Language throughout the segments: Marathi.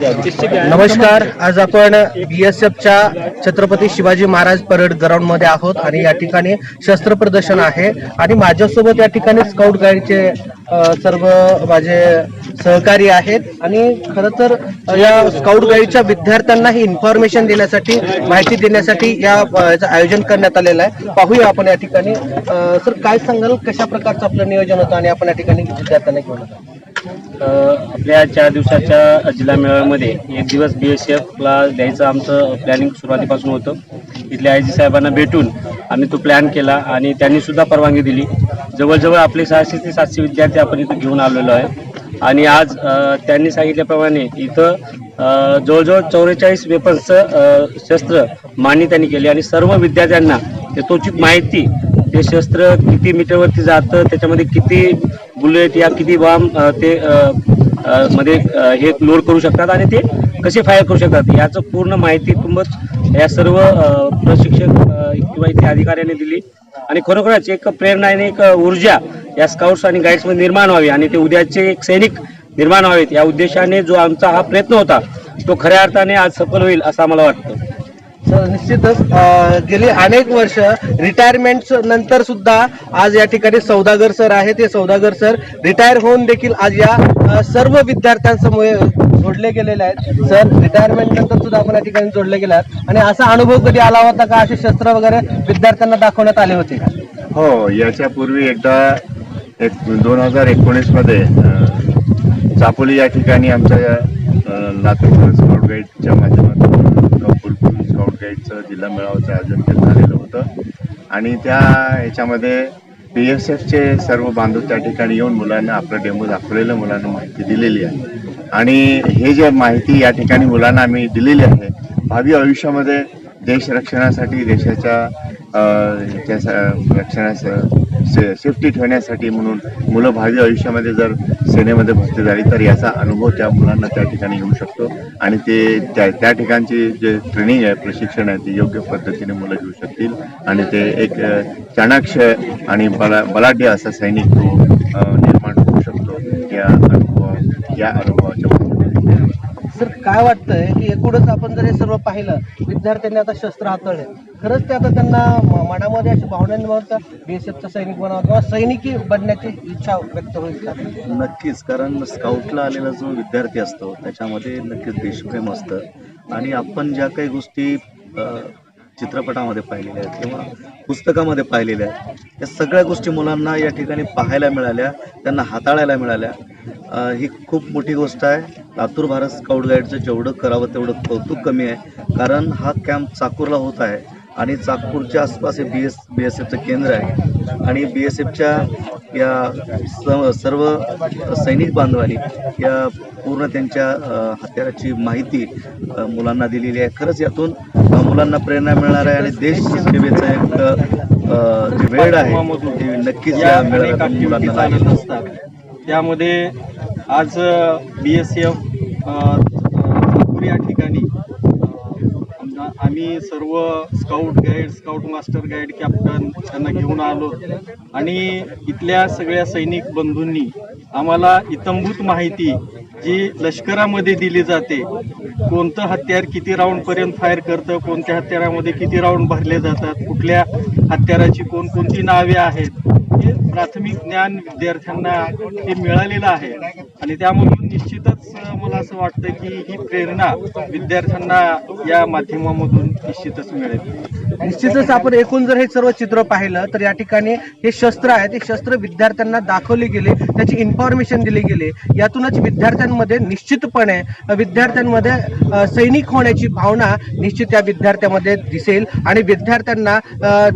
नमस्कार आज आपण बीएसएफच्या छत्रपती शिवाजी महाराज परेड ग्राउंडमध्ये आहोत आणि या ठिकाणी शस्त्र प्रदर्शन आहे. आणि माझ्यासोबत या ठिकाणी स्काउट गाईडचे सर्व माझे सहकारी आहेत. आणि खरं तर या स्काउट गाईडच्या विद्यार्थ्यांना ही इन्फॉर्मेशन देण्यासाठी माहिती देण्यासाठी या याचं आयोजन करण्यात आलेलं आहे. पाहूया आपण या ठिकाणी. सर काय सांगाल? कशा प्रकारचं आपलं नियोजन होतं आणि आपण या ठिकाणी विद्यार्थ्यांना घेऊन आपल्या चार दिवसाच्या जिल्हा मेळाव्यामध्ये एक दिवस बी एस एफला द्यायचं आमचं प्लॅनिंग सुरुवातीपासून होतं. इथल्या आय जी साहेबांना भेटून आम्ही तो प्लॅन केला आणि त्यांनी सुद्धा परवानगी दिली. जवळजवळ आपले सहाशे ते सातशे विद्यार्थी आपण इथं घेऊन आलेलो आहे. आणि आज त्यांनी सांगितल्याप्रमाणे इथं जवळजवळ चौवेचाळीस वेपन्सचं शस्त्र मान्य त्यांनी केली आणि सर्व विद्यार्थ्यांना यथोचित माहिती ते शस्त्र किती मीटरवरती जातं त्याच्यामध्ये किती बुलेट या किती बॉम्ब ते मध्ये हे लोड करू शकतात आणि ते कसे फायर करू शकतात याचं पूर्ण माहिती तुमच या सर्व प्रशिक्षक किंवा इथे अधिकाऱ्यांनी दिली. आणि खरोखरच एक प्रेरणा आणि एक ऊर्जा या स्काउट्स आणि गाईड्समध्ये निर्माण व्हावी आणि ते उद्याचे एक सैनिक निर्माण व्हावेत या उद्देशाने जो आमचा हा प्रयत्न होता तो खऱ्या अर्थाने आज सफल होईल असं आम्हाला वाटतं. निश्चितच गेली अनेक वर्ष रिटायरमेंट नंतर सुद्धा आज या ठिकाणी सौदागर सर आहेत. ते सौदागर सर रिटायर होऊन देखील आज या सर्व विद्यार्थ्यांसमोर जोडले गेलेले आहेत. सर रिटायरमेंट नंतर सुद्धा आपण या ठिकाणी जोडले गेले आहेत. आणि असा अनुभव कधी आला होता का? असे शस्त्र वगैरे विद्यार्थ्यांना दाखवण्यात आले होते का? हो याच्यापूर्वी एकदा एक दोन हजार एकोणीसमध्ये चापोली या ठिकाणी आमच्या लातूर स्काउट गाईडच्या माध्यमातून स्काउट गाईडचं जिल्हा मेळाव्याचं आयोजन केलं झालेलं होतं. आणि त्या याच्यामध्ये बी एस एफचे सर्व बांधव त्या ठिकाणी येऊन मुलांना आपलं डेमो दाखवलेलं मुलांना माहिती दिलेली आहे. आणि हे जे माहिती या ठिकाणी मुलांना आम्ही दिलेली आहे भावी आयुष्यामध्ये देश रक्षणासाठी देशाच्या अ, से सेफ्टी ठेवण्यासाठी म्हणून मुलं भावी आयुष्यामध्ये जर सेनेमध्ये भरती झाली तर याचा अनुभव त्या मुलांना त्या ठिकाणी येऊ शकतो. आणि ते त्या त्या ठिकाणची जे ट्रेनिंग आहे प्रशिक्षण आहे ते योग्य पद्धतीने मुलं घेऊ शकतील. आणि ते एक चाणाक्ष आणि बला बलाढ्य असा सैनिक तो निर्माण होऊ शकतो. या अनुभव या अनुभवाच्या तर काय वाटतंय की एकूणच आपण जर हे सर्व पाहिलं विद्यार्थ्यांनी आता शस्त्र हाताळले. खरंच ते आता त्यांना मनामध्ये अशा भावना निर्माण बीएसएफचा सैनिक बनावा किंवा सैनिकी बनण्याची इच्छा व्यक्त होईल. का नक्कीच कारण स्काउटला आलेला जो विद्यार्थी असतो त्याच्यामध्ये नक्कीच देशप्रेम असतं. आणि आपण ज्या काही गोष्टी चित्रपटामध्ये पाहिलेल्या आहेत किंवा पुस्तकामध्ये पाहिलेल्या आहेत त्या सगळ्या गोष्टी मुलांना या ठिकाणी पाहायला मिळाल्या त्यांना हाताळायला मिळाल्या. ही खूप मोठी गोष्ट आहे. लातूर भारत स्काउट गाईडचं जेवढं करावं तेवढं कौतुक कमी आहे. कारण हा कॅम्प चाकूरला होत आहे आणि चाकूरच्या आसपास हे बी एस बी एस एफचं केंद्र आहे. आणि बी एस एफच्या या स- सर्व सैनिक बांधवांनी या पूर्ण त्यांच्या हत्याराची माहिती मुलांना दिलेली आहे. खरंच यातून मुलांना प्रेरणा मिळणार आहे आणि देश सेवेचं एक जी वेळ आहे ती नक्कीच या मेळाव्यातून मुलांना चालत लागेल. असतात त्यामध्ये आज बी एस एफ नागपूर या ठिकाणी आम्ही सर्व scout guide scout master guide captain त्यांना घेऊन आलो. आणि इथल्या सगळ्या सैनिक बंधूंनी आम्हाला इतंभूत माहिती जी लष्करामध्ये दिली जाते कोणतं हत्यार किती राऊंडपर्यंत फायर करतं कोणत्या हत्यारामध्ये किती राऊंड भरले जातात कुठल्या हत्याराची कोणकोणती नावे आहेत प्राथमिक ज्ञान विद्यार्थ्यांना हे मिळालेलं आहे. आणि त्यामधून निश्चितच मला असं वाटतं की ही प्रेरणा विद्यार्थ्यांना या माध्यमामधून निश्चितच मिळेल. निश्चितच आपण एकूण जर हे सर्व चित्र पाहिलं तर या ठिकाणी हे शस्त्र आहे ते शस्त्र विद्यार्थ्यांना दाखवले गेले त्याची इन्फॉर्मेशन दिली गेली. यातूनच विद्यार्थ्यांमध्ये निश्चितपणे विद्यार्थ्यांमध्ये सैनिक होण्याची भावना निश्चित या विद्यार्थ्यामध्ये दिसेल. आणि विद्यार्थ्यांना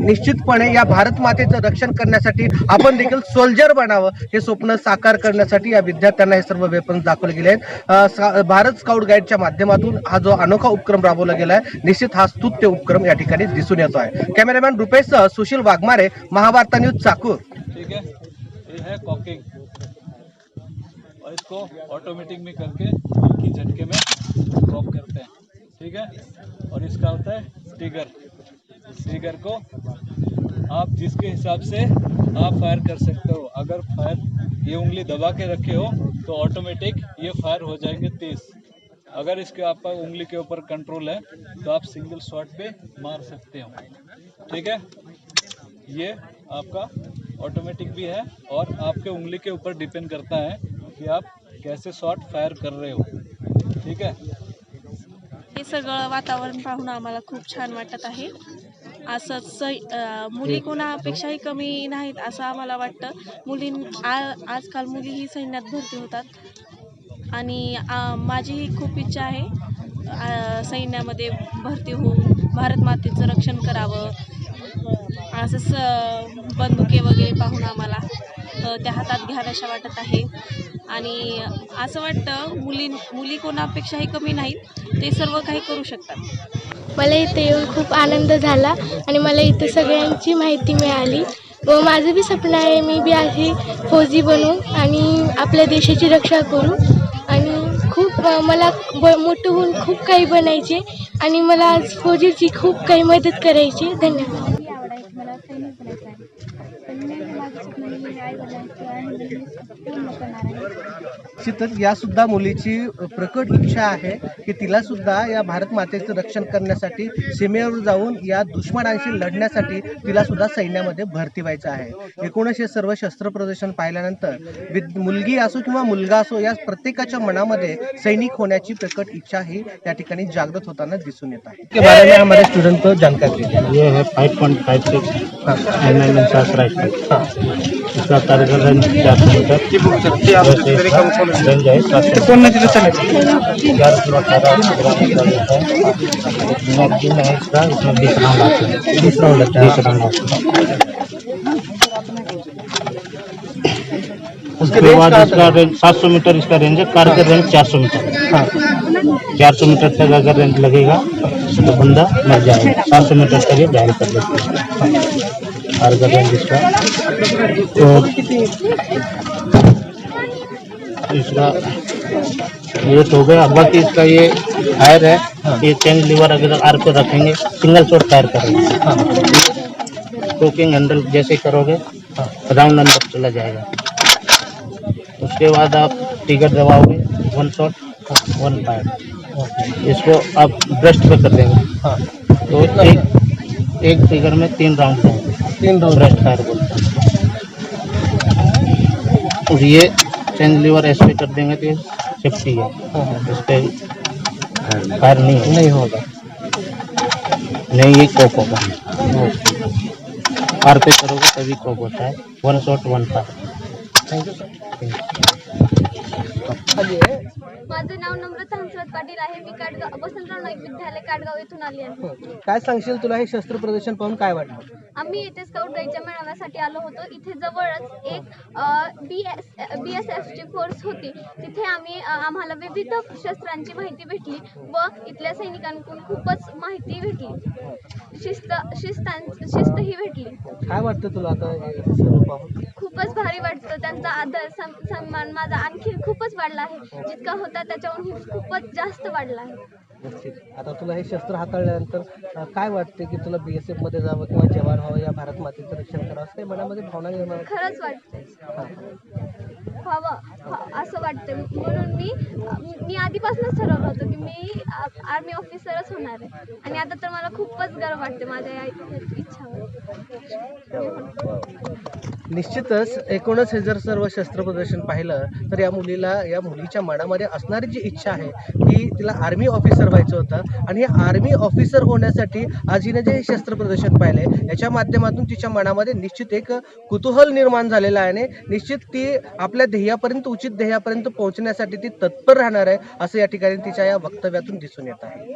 निश्चितपणे या भारत मातेचं रक्षण करण्यासाठी आपण देखील सोल्जर बनावं हे स्वप्न साकार करण्यासाठी या विद्यार्थ्यांना हे सर्व वेपन्स दाखवले गेले आहेत. भारत स्काउट गाईडच्या माध्यमातून हा जो अनोखा उपक्रम राबवला गेला आहे निश्चित हा स्तुत्य उपक्रम या ठिकाणी दिसून येतो आहे. कॅमेरामॅन रुपेशसह सुशील वाघमारे महाभारता न्यूज चाकूर. ठीक है ये है कॉकिंग. और इसको ऑटोमेटिक में करके की झटके में कॉक करते हैं. ठीक है? और इसका होता है स्टिगर स्टिगर को आप जिसके हिसाब से आप फायर कर सकते हो। अगर फायर ये उंगली दबा के रखे हो तो ऑटोमेटिक ये फायर हो जाएँगे तेज। अगर इसके आपका उंगली के ऊपर कंट्रोल है तो आप सिंगल शॉट पे मार सकते हो। ठीक है? ये आपका ऑटोमेटिक भी है और आपके उंगली के ऊपर डिपेंड करता है कि आप कैसे शॉट फायर कर रहे हो। ठीक है? हे सगळं वातावरण पाहून आम्हाला खूप छान वाटत आहे. असंच सै मुली कोणापेक्षाही कमी नाहीत असं आम्हाला वाटतं. मुलीं आ आजकाल मुलीही सैन्यात भरती होतात. आणि माझीही खूप इच्छा आहे सैन्यामध्ये भरती होऊन भारत मातेचं रक्षण करावं. असंच बंदुके वगैरे पाहून आम्हाला त्या हातात घ्याव्याशा वाटत आहे. आणि असं वाटतं मुली मुली कोणापेक्षाही कमी नाहीत ते सर्व काही करू शकतात. मला इथे येऊन खूप आनंद झाला आणि मला इथे सगळ्यांची माहिती मिळाली. व माझं बी स्वप्न आहे मी बी अशी फौजी बनू आणि आपल्या देशाची रक्षा करू. आणि खूप मला ब मोठं होऊन खूप काही बनायचे आणि मला आज फौजीची खूप काही मदत करायची. धन्यवाद. निश्चितच या सुद्धा मुलीची प्रकट इच्छा आहे की तिला सुद्धा या भारत मातेचं रक्षण करण्यासाठी सीमेवर जाऊन या दुश्मनांशी लढण्यासाठी तिला सुद्धा सैन्यामध्ये भरती व्हायचं आहे. एकूणच हे सर्व शस्त्र प्रदर्शन पाहिल्यानंतर विद मुलगी असो किंवा मुलगा असो या प्रत्येकाच्या मनामध्ये सैनिक होण्याची प्रकट इच्छा ही या ठिकाणी जागृत होताना दिसून येत आहे. के बारे में हमारे स्टूडेंट को जानकारी दीजिए ये है. Five point five six M M इसका चार सौ मीटर वैसे इसका रेंज है सात सौ ग्यारह किलो अठारह ग्राम का रहता है मैगजीन है इसका इसमें बीस राउंड आते हैं बीस राउंड बीस राउंड आते हैं उसके बाद इसका रेंज सात सौ मीटर इसका रेंज है कार का रेंज चार सौ मीटर। चार सौ मीटर तक अगर रेंज लगेगा तो बंदा मर जाएगा। सात सौ मीटर तक ये जाहिर कर देते हैं। इसका तो ये तो हो गया बाकी इसका ये फायर है। ये चेंज लीवर अगर आर पे रखेंगे सिंगल शॉट फायर करेंगे। कुकिंग हैंडल जैसे करोगे राउंड अंदर चला जाएगा। उसके बाद आप टिकट दबाओगे वन शॉट वन फायर इसको आप ब्रेस्ट पे कर देंगे। हाँ तो एक एक फिगर में तीन राउंड जाएँगे तीन ब्रेस्ट फायर बोलते हैं। और ये चेंज लीवर ऐसे कर देंगे तो सेफ्टी है। इस पे फायर नहीं है। नहीं होगा। नहीं ये कोप होगा। आर पे करोगे तभी कोप होता है। वन शॉट वन फायर माझं नाव नम्रता हंसराज पाटील आहे. मी काटगाव वसंतराव नाईक विद्यालय काटगाव येथून आली आहे. काय सांगशील तुला हे शस्त्र प्रदर्शन पाहून काय वाटलं? आम्ही इथे स्काउट गाईडच्या मेळाव्यासाठी आलो होतो. इथे जवळच एक बी एस बी एस एफची फोर्स होती. तिथे आम्ही अ, आम्हाला विविध शस्त्रांची माहिती भेटली व इथल्या सैनिकांकडून खूपच माहिती भेटली. शिस्त शिस्तां शिस्तही भेटली. काय वाटतं तुला आता हे सर्व पाहून? खूपच भारी वाटतं. त्यांचा आदर सम- सन्मान माझा आणखी खूपच वाढला आहे. जितका होता त्याच्याहून खूपच जास्त वाढला आहे. आता तुला हे शस्त्र हाताळल्यानंतर अं, काय वाटते की तुला बीएसएफमध्ये जावं किंवा जवान व्हावं या भारत मातेचं रक्षण करावं असं काही मनामध्ये भावना निर्माण? खरंच वाटतंय हा. व्हावं. व्हा- असं वाटतं. म्हणून मी मी आधीपासूनच ठरवलं होतं की मी आर्मी ऑफिसरच होणार आहे. आणि आता तर मला खूपच गर्व वाटते माझ्या या इच्छावर निश्चितच एकूणच हे जर सर्व शस्त्र प्रदर्शन पाहिलं तर या मुलीला या मुलीच्या मनामध्ये असणारी जी इच्छा आहे की तिला आर्मी ऑफिसर व्हायचं होतं. आणि हे आर्मी ऑफिसर होण्यासाठी आज हिने जे शस्त्र प्रदर्शन पाहिले याच्या माध्यमातून तिच्या मनामध्ये निश्चित एक कुतूहल निर्माण झालेलं आहे आणि निश्चित ती आपल्या ध्येयापर्यंत उचित ध्येयापर्यंत पोहोचण्यासाठी ती तत्पर राहणार आहे असं या ठिकाणी तिच्या या वक्तव्यातून दिसून येत आहे.